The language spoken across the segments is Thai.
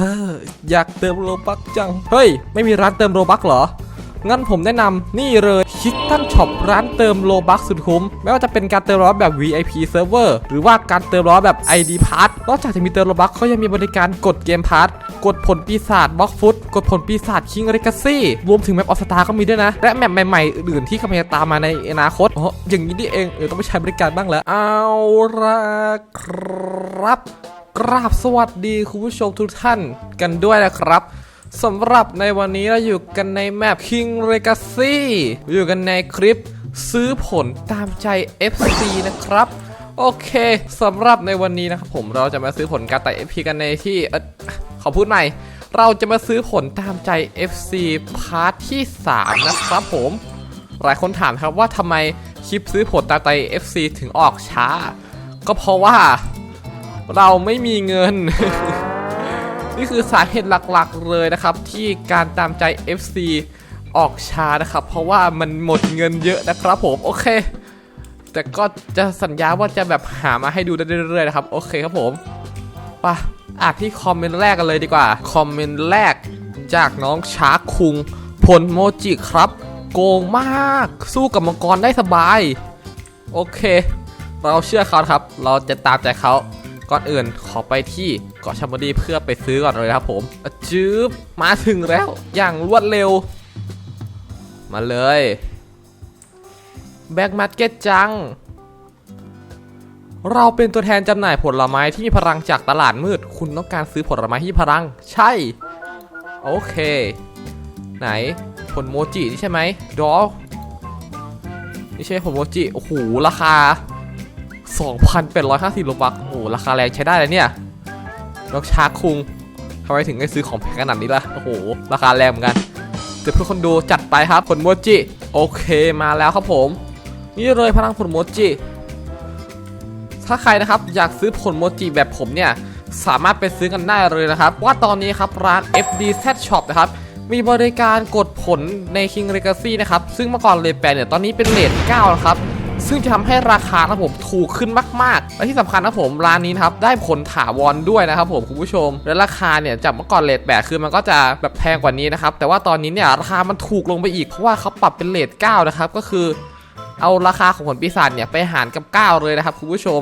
ฮ้อยากเติมโลบักจัง เฮ้ย ไม่มีร้านเติมโลบักเหรอ งั้นผมแนะนำนี่เลยคิดตั้นช็อปร้านเติมโลบักสุดคุ้ม ไม่ว่าจะเป็นการเติมโลบักแบบ VIP Server หรือว่าการเติมโลบักแบบ ID Pass นอกจากจะมีเติมโลบักเขายังมีบริการกดเกมพาร์ทกดผลปีศาจบล็อกฟุต กดผลปีศาจคิงเรกาซี่ รวมถึงแมปออสตาก็มีด้วยนะ และแมปใหม่ๆ อื่นๆที่กำลังจะตามมาในอนาคตอ๋ออย่างนี้นี่เองเออต้องไปใช้บริการบ้างแล้ว เอาละครับ กราบสวัสดีคุณผู้ชมทุกท่านกันด้วยนะครับสำหรับในวันนี้เราอยู่กันในแมป King Legacy อยู่กันในคลิปซื้อผลตามใจ FC นะครับ โอเคสำหรับในวันนี้นะครับผมเราจะมาซื้อผลการไต่ FP กันในที่เออขอพูดใหม่เราจะมาซื้อผลตามใจ FC พาร์ทที่ 3 นะครับผม หลายคนถามครับว่าทำไมคลิปซื้อผลตามใจ FC ถึงออกช้า ก็เพราะว่า เราไม่มีเงิน นี่คือสาเหตุหลักๆเลยนะครับ ที่การตามใจ FC ออกช้านะครับ เพราะว่ามันหมดเงินเยอะนะครับผมโอเค แต่ก็จะสัญญาว่าจะแบบหามาให้ดูได้เรื่อยๆนะครับ โอเคครับผมไปะอ่านที่คอมเมนต์แรกกันเลยดีกว่า คอมเมนต์แรกจากน้องชาร์คคุงผลโมจิครับ โกงมากสู้กับมังกรได้สบาย โอเค เราเชื่อเขาครับ เราจะตามใจเขา ก่อนอื่นขอไปที่เกาะชาบดีเพื่อไปซื้อก่อนเลยครับผมจื๊บมาถึงแล้ว อย่างรวดเร็ว มาเลยแบ็กมาร์เก็ตจัง เราเป็นตัวแทนจำหน่ายผลไม้ที่มีพลังจากตลาดมืด คุณต้องการซื้อผลไม้ที่พลัง ใช่ โอเค ไหนผลโมจินี่ใช่ไหมดอนี่ใช่ผลโมจิ โอ้โห ราคา 2,850โลบักโอ้โหราคาแรงใช้ได้เลยเนี่ยนกชาคุงทำไมถึงได้ซื้อของแพงขนาดนี้ล่ะ โอ้โห ราคาแรงเหมือนกันเดี๋ยวเพื่อคนดูจัดไปครับผลโมจิ โอเคมาแล้วครับผม นี่เลยพลังผลโมจิ ถ้าใครนะครับอยากซื้อผลโมจิแบบผมเนี่ย สามารถไปซื้อกันได้เลยนะครับ ว่าตอนนี้ครับร้าน FDZ Shop นะครับ มีบริการกดผลใน King Legacy นะครับ ซึ่งเมื่อก่อนเลทแปดเนี่ย ตอนนี้เป็นเลท9นะครับ ซึ่งจะทำให้ราคานะครับผมถูกขึ้นมาก ๆ และที่สำคัญนะครับผมร้านนี้นะครับได้ผลถาวรด้วยนะครับผมคุณผู้ชม และราคาเนี่ยจากเมื่อก่อนเลทแปดคือมันก็จะแบบแพงกว่านี้นะครับแต่ว่าตอนนี้เนี่ยราคามันถูกลงไปอีกเพราะว่าเขาปรับเป็นเลท9นะครับก็คือ เอาราคาของผลปีศาจเนี่ยไปหารกับ 9 เลยนะครับคุณผู้ชม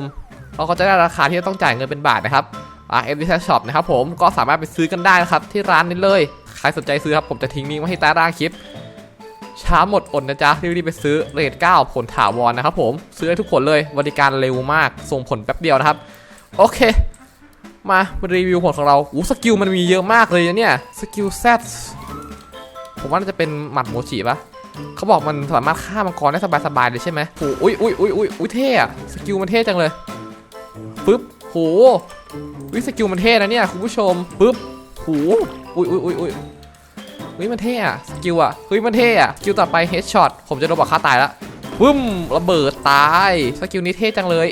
เราก็จะได้ราคาที่ต้องจ่ายเงินเป็นบาทนะครับอ่าเอ็มดีช็อปนะครับผมก็สามารถไปซื้อกันได้นะครับที่ร้านนี้เลย ใครสนใจซื้อครับผมจะทิ้งลิงก์ไว้ให้ใต้ล่างคลิป ช้าหมดอดนะจ๊ะรีบๆไปซื้อเรท9ผลถาวรนะครับผมซื้อให้ทุกผลเลยบริการเร็วมากส่งผลแป๊บเดียวนะครับ โอเค มารีวิวผลของเราอู้สกิลมันมีเยอะมากเลยนะเนี่ยสกิลแซผมว่าน่าจะเป็นหมัดโมจิปะเขาบอกมันสามารถฆ่ามังกรได้สบายๆเลยใช่ไหมโหอุ้ยอุ้ยอุ้ยอุ้ยอุ้ยเท่อะสกิลมันเท่จังเลยปึ๊บโหวิสกิลมันเท่นะเนี่ยคุณผู้ชมปึ๊บโหอุ้ยอุ้ยอุ้ยอุ้ย เฮ้ยมันเท่อะสกิลอะเฮ้ยมันเท่อะสกิลต่อไปเฮดช็อตผมจะโดนบอกฆ่าตายแล้วปึ้มระเบิดตายสกิลนี้เท่จังเลย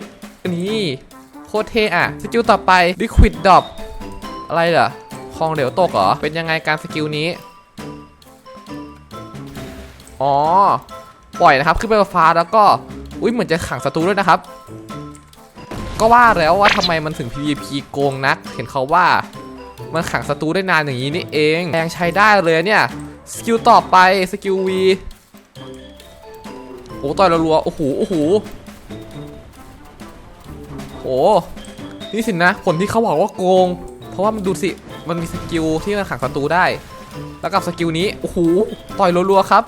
นี่โคตรเท่อะสกิลต่อไปลิควิดดอปอะไรเหรอคลองเหลวตกเหรอเป็นยังไงการสกิลนี้อ๋อปล่อยนะครับขึ้นไปบนฟ้าแล้วก็อุ้ยเหมือนจะขังศัตรูด้วยนะครับ ก็ว่าแล้วว่าทำไมมันถึง PVP โกงนัก เห็นเขาว่า มันขังศัตรูได้นานอย่างนี้นี่เองแรงใช้ได้เลยเนี่ยสกิลต่อไปสกิลวีโอ้ต่อยรัวๆโอ้โหโอ้โหโอ้นี่สินะผลที่เขาบอกว่าโกง เพราะว่ามันดูสิมันมีสกิลที่มันขังศัตรูได้ แล้วกับสกิลนี้โอ้โหต่อยรัวๆครับ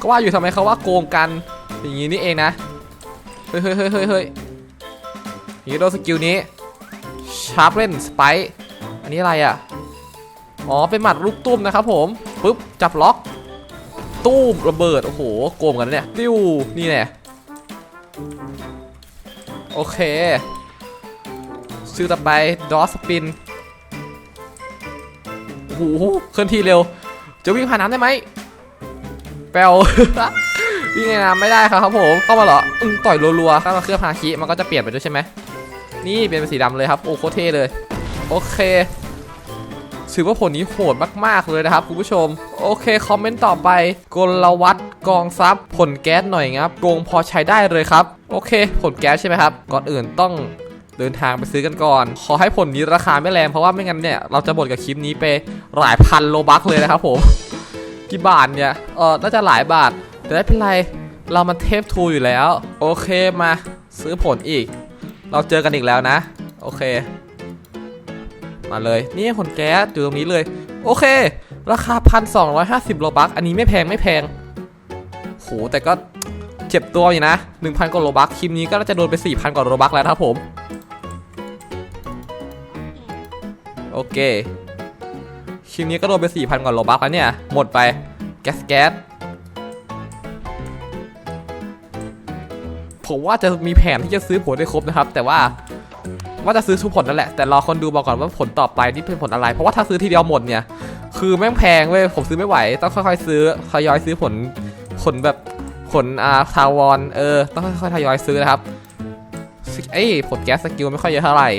ก็ว่าอยู่ทำไมเขาว่าโกงกันอย่างนี้นี่เองนะเฮ้ยเฮ้ยเฮ้ยเฮ้ยเฮ้ยอย่างนี้โดนสกิลนี้ชาร์ปเล่นสไป อันนี้อะไรอะ อ๋อ เป็นหมัดลูกตุ้มนะครับผมปึ๊บ จับล็อกตู้มระเบิด โอ้โห โกงกันเนี่ยติ้วนี่แน่โอเค ชื่อต่อไป ดอสปิน โอ้โห เคลื่อนที่เร็ว จะวิ่งผ่านน้ำได้ไหมแปลวิ่งในน้ำไม่ได้ครับครับผม เข้ามาเหรออึ้งต่อยรัวๆถ้ามาเคลื่อบฮาคิมันก็จะเปลี่ยนไปด้วยใช่ไหม นี่เปลี่ยนเป็นสีดำเลยครับ โอ้โคเท่เลย เคถือว่าผลนี้โหดมาก ๆ เลยนะครับคุณผู้ชม โอเค คอมเมนต์ต่อไป กลวัตกองซับผลแก๊สหน่อยครับโกงพอใช้ได้เลยครับ โอเค ผลแก๊สใช่ไหมครับ ก่อนอื่นต้องเดินทางไปซื้อกันก่อน ขอให้ผลนี้ราคาไม่แรงเพราะว่าไม่งั้นเนี่ย เราจะหมดกับคลิปนี้ไปหลายพันโลบักเลยนะครับผม กี่บาทเนี่ย เออน่าจะหลายบาท แต่ไม่เป็นไร เรามันเทพทูอยู่แล้ว โอเคมา ซื้อผลอีก เราเจอกันอีกแล้วนะ โอเค มาเลย นี่ผลแก๊สอยู่ตรงนี้เลย โอเค ราคา1,250โลบักอันนี้ไม่แพงไม่แพงโหแต่ก็เจ็บตัวอยู่นะ1,000กว่าโลบักคลิปนี้ก็น่าจะโดนไป4,000กว่าโลบักแล้วครับผม โอเคคลิปนี้ก็โดนไป4,000กว่าโลบักแล้วเนี่ย หมดไป แก๊สแก๊สผมว่าจะมีแผนที่จะซื้อผลได้ครบนะครับ แต่ว่า ว่าจะซื้อทุกผลนั่นแหละ แต่รอคนดูมาก่อนว่าผลต่อไปนี่เป็นผลอะไร เพราะว่าถ้าซื้อทีเดียวหมดเนี่ย คือแม่งแพงเว้ย ผมซื้อไม่ไหว ต้องค่อยๆซื้อทยอยซื้อผล ผลแบบผลอาทาวอน เออ ต้องค่อยๆทยอยซื้อนะครับสเอ้ผลแก๊สสกิลไม่ค่อยเยอะเท่าไหร่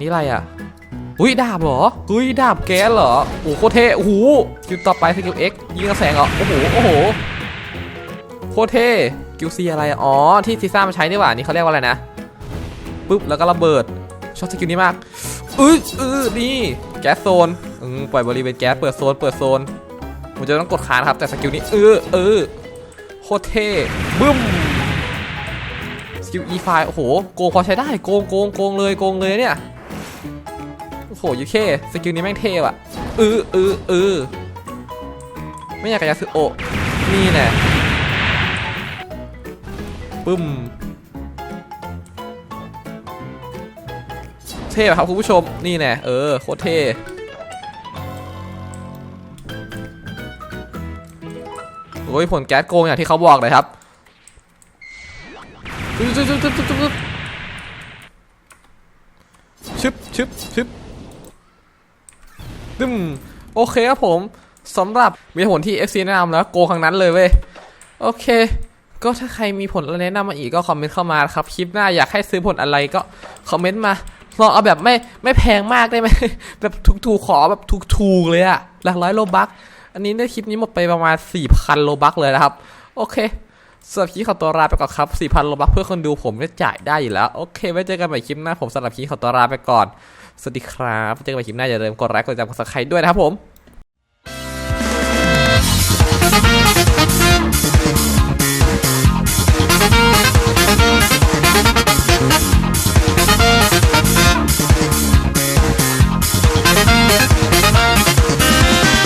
นี่อะไรอะอุ้ยดาบเหรออุ้ยดาบแก๊สเหรอ โอ้โหโคเท่โอ้โหสกิลต่อไปสกิล X ยิงกระแสงเหรอ โอ้โห โอ้โห โคเท่กิลซีอะไร อ๋อ ที่ซีซ่ามาใช้นี่หว่า นี่เขาเรียกว่าอะไรนะ ปุ๊บแล้วก็ระเบิดชอบสกิลนี้มากอื้ออื้อนี่แก๊สโซนอืมปล่อยบริเวณแก๊สเปิดโซนเปิดโซนผมจะต้องกดค้างนครับแต่สกิลนี้เออเออโคตรเท่บึ้มสกิล E ไฟโอ้โหโกงพอใช้ได้โกงโกงโกงเลยโกงเลยเนี่ยโอ้โหยูเคสกิลนี้แม่งเท่อะเออเออเออไม่อยากกระยาสึโอนี่แน่ปึ้ม เท่ครับคุณผู้ชมนี่แน่เออโคตรเท่โอ้ยผลแก๊สโกงอย่างที่เขาบอกเลยครับชึบชึบชึบดึมโอเคครับผมสำหรับมีผลที่ FC แนะนำแล้วโกงครั้งนั้นเลยเว้ย โอเค ก็ถ้าใครมีผลอะไรแนะนำมาอีกก็คอมเมนต์เข้ามาครับ คลิปหน้าอยากให้ซื้อผลอะไรก็คอมเมนต์มา ลองเอาแบบไม่ไม่แพงมากได้ไหม แบบถูกๆขอแบบถูกๆเลยอะหลักร้อยโลบักอันนี้ในคลิปนี้หมดไปประมาณ 4,000 โลบักเลยนะครับ โอเคสำหรับคลิปขอตัวลาไปก่อนครับ 4,000 โลบักเพื่อคนดูผมก็จ่ายได้อยู่แล้ว โอเค ไว้เจอกันใหม่คลิปหน้าผมสำหรับคลิปขอตัวลาไปก่อน สวัสดีครับ เจอกันใหม่คลิปหน้าอย่าลืมกดไลค์กดติดตามกดซับสไครต์ด้วยนะครับผม